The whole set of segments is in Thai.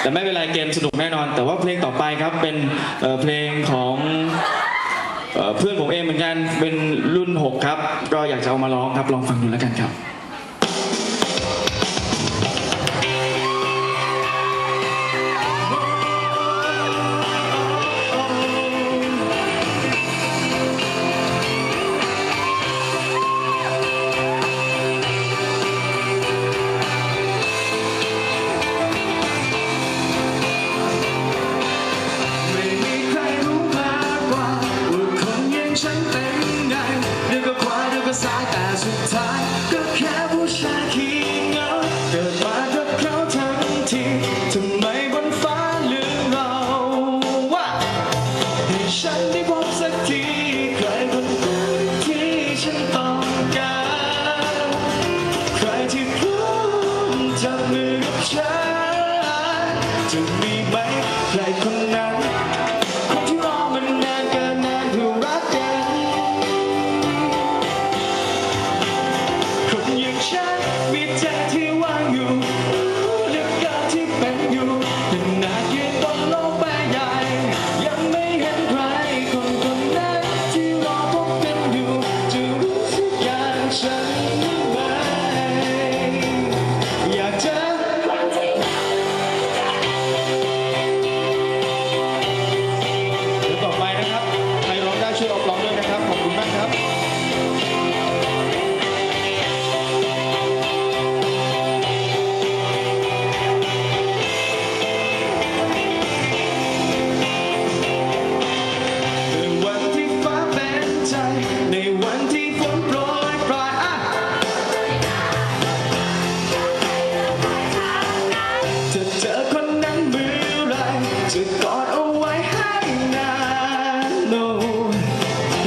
แต่ไม่เป็นไรเกมสนุกแน่นอน แต่ว่าเพลงต่อไปครับเป็นเเพลงของเอเพื่อนผมเองเหมือนกันเป็นรุ่น 6 ครับ ก็อยากจะเอามาร้องครับลองฟังดูแล้วกันครับ แต่สุดท้ายก็แค่ ฉั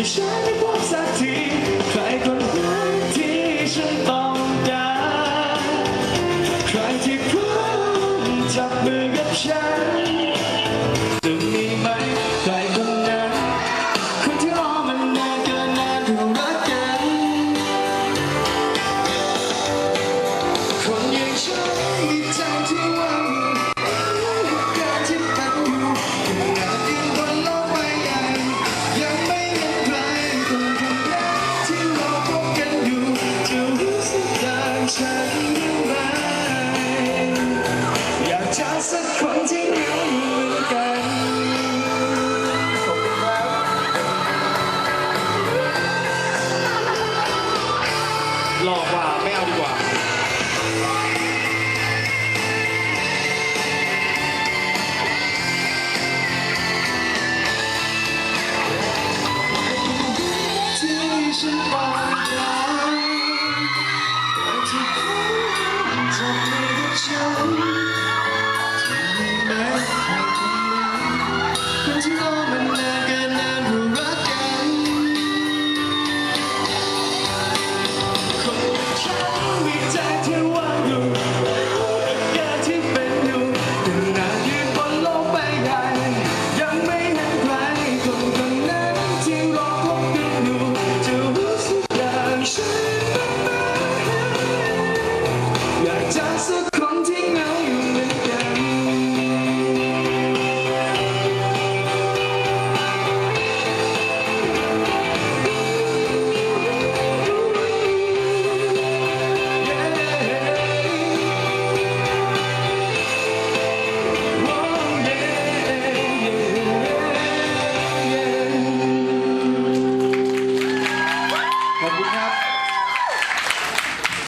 ให้ฉันได้พบสักทีใครคนนั้นที่ฉันต้องการใครที่พร้อมจับมือกับฉันจะมีไหมใครคนนั้นคนที่รอมันนานเกินนานเพื่อรักกันคนอย่างฉันมีใจที่ว่าง off. to